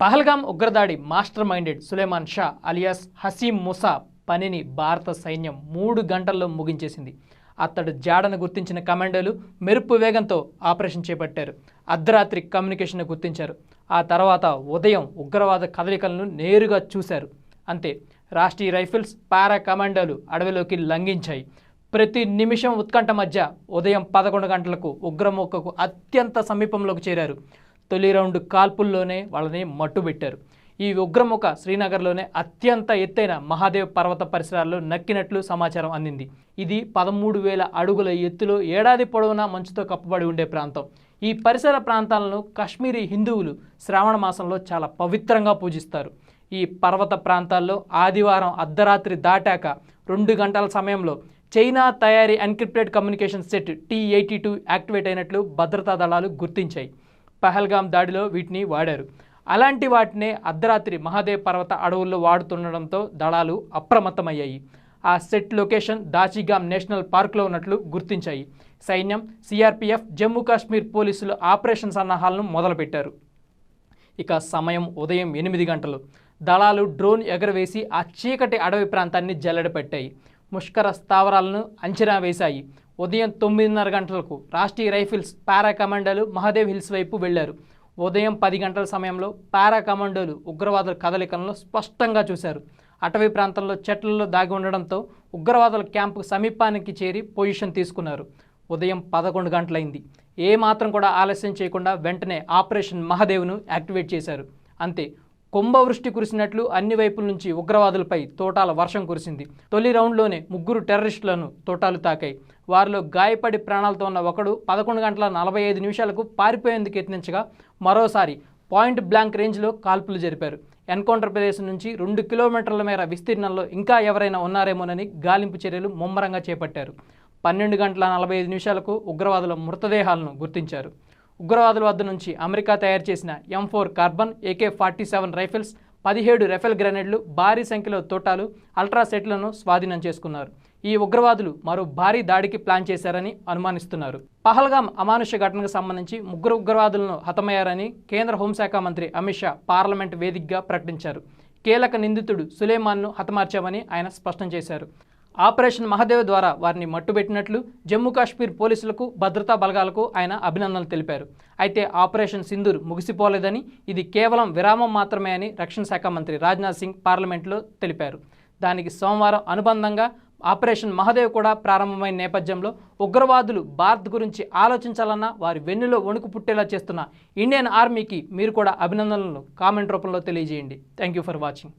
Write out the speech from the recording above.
పహల్గాం ఉగ్రదాడి master minded Suleman Shah alias Hashim Musa పనిని భారత సైన్యం మూడు గంటల్లో ముగించేసింది. అతడు జాడను గుర్తించిన కమాండోలు మెరుపు వేగంతో ఆపరేషన్ చేపట్టారు. అర్ధరాత్రి కమ్యూనికేషన్ గుర్తించారు. ఆ తర్వాత ఉదయం ఉగ్రవాద కదలికలను నేరుగా చూశారు. అంతే రాష్ట్రీయ రైఫిల్స్ పారా కమాండోలు అడవిలోకి లంఘించాయి. ప్రతి నిమిషం ఉత్కంఠ మధ్య ఉదయం పదకొండు గంటలకు ఉగ్రమొక్కకు అత్యంత సమీపంలోకి చేరారు. తొలి రౌండ్ కాల్పుల్లోనే వాళ్ళని మట్టుబెట్టారు ఈ ఉగ్రముఖ శ్రీనగర్లోనే అత్యంత ఎత్తైన మహాదేవ్ పర్వత పరిసరాల్లో నక్కినట్లు సమాచారం అందింది. ఇది పదమూడు వేల అడుగుల ఎత్తులో ఏడాది పొడవునా మంచుతో కప్పబడి ఉండే ప్రాంతం. ఈ పరిసర ప్రాంతాలను కాశ్మీరీ హిందువులు శ్రావణ మాసంలో చాలా పవిత్రంగా పూజిస్తారు. ఈ పర్వత ప్రాంతాల్లో ఆదివారం అర్ధరాత్రి దాటాక రెండు గంటల సమయంలో చైనా తయారీ encrypted communication set T eighty two activate అయినట్లు భద్రతా దళాలు గుర్తించాయి. పహల్గాం దాడిలో వీటిని వాడారు. అలాంటి వాటినే అర్ధరాత్రి మహాదేవ్ పర్వత అడవుల్లో వాడుతుండడంతో దళాలు అప్రమత్తమయ్యాయి. ఆ సెట్ లొకేషన్ దాచిగామ్ నేషనల్ పార్క్లో ఉన్నట్లు గుర్తించాయి. సైన్యం సిఆర్పిఎఫ్ జమ్మూ కాశ్మీర్ పోలీసులు ఆపరేషన్ సన్నాహాలను మొదలుపెట్టారు. ఇక సమయం ఉదయం ఎనిమిది గంటలు. దళాలు డ్రోన్ ఎగరవేసి ఆ చీకటి అడవి ప్రాంతాన్ని జల్లెడపెట్టాయి ముష్కర స్థావరాలను అంచనా వేశాయి. ఉదయం తొమ్మిదిన్నర గంటలకు రాష్ట్రీయ రైఫిల్స్ పారా కమాండోలు మహాదేవ్ హిల్స్ వైపు వెళ్ళారు ఉదయం పది గంటల సమయంలో పారా కమాండోలు ఉగ్రవాదుల కదలికలను స్పష్టంగా చూశారు. అటవీ ప్రాంతంలో చెట్లలో దాగి ఉండడంతో ఉగ్రవాదుల క్యాంపు సమీపానికి చేరి పొజిషన్ తీసుకున్నారు. ఉదయం పదకొండు గంటలైంది. ఏ మాత్రం కూడా ఆలస్యం చేయకుండా వెంటనే ఆపరేషన్ మహాదేవ్ను యాక్టివేట్ చేశారు. అంతే కుంభవృష్టి కురిసినట్లు అన్ని వైపుల నుంచి ఉగ్రవాదులపై తోటాల వర్షం కురిసింది. తొలి రౌండ్లోనే ముగ్గురు టెర్రరిస్టులను తోటాలు తాకాయి. వారిలో గాయపడి ప్రాణాలతో ఉన్న ఒకడు పదకొండు గంటల నలభై ఐదు నిమిషాలకు పారిపోయేందుకు యత్నించగా మరోసారి పాయింట్ బ్లాంక్ రేంజ్లో కాల్పులు జరిపారు. ఎన్కౌంటర్ ప్రదేశం నుంచి రెండు కిలోమీటర్ల మేర విస్తీర్ణంలో ఇంకా ఎవరైనా ఉన్నారేమోనని గాలింపు చర్యలు ముమ్మరంగా చేపట్టారు. పన్నెండు గంటల నలభై ఐదు నిమిషాలకు ఉగ్రవాదుల మృతదేహాలను గుర్తించారు. ఉగ్రవాదుల వద్ద నుంచి అమెరికా తయారు చేసిన M four carbine AK forty seven rifles పదిహేడు రెఫెల్ గ్రెనేడ్లు భారీ సంఖ్యలో తోటాలు అల్ట్రాసెట్లను స్వాధీనం చేసుకున్నారు. ఈ ఉగ్రవాదులు మరో భారీ దాడికి ప్లాన్ చేశారని అనుమానిస్తున్నారు. పహల్గాం అమానుష్య ఘటనకు సంబంధించి ముగ్గురు ఉగ్రవాదులను హతమయ్యారని కేంద్ర హోంశాఖ మంత్రి అమిత్ షా పార్లమెంట్ వేదికగా ప్రకటించారు. కీలక నిందితుడు సులేమాన్ను హతమార్చామని ఆయన స్పష్టం చేశారు. ఆపరేషన్ మహదేవ్ ద్వారా వారిని మట్టుబెట్టినట్లు జమ్మూ కాశ్మీర్ పోలీసులకు భద్రతా బలగాలకు ఆయన అభినందనలు తెలిపారు. అయితే ఆపరేషన్ సింధూర్ ముగిసిపోలేదని ఇది కేవలం విరామం మాత్రమే అని రక్షణ శాఖ మంత్రి రాజ్నాథ్ సింగ్ పార్లమెంట్లో తెలిపారు. దానికి సోమవారం అనుబంధంగా ఆపరేషన్ మహదేవ్ కూడా ప్రారంభమైన నేపథ్యంలో ఉగ్రవాదులు భారత్ గురించి ఆలోచించాలన్నా వారి వెన్నులో వణుకు పుట్టేలా చేస్తున్న ఇండియన్ ఆర్మీకి మీరు కూడా అభినందనలను కామెంట్ రూపంలో తెలియజేయండి. Thank you for watching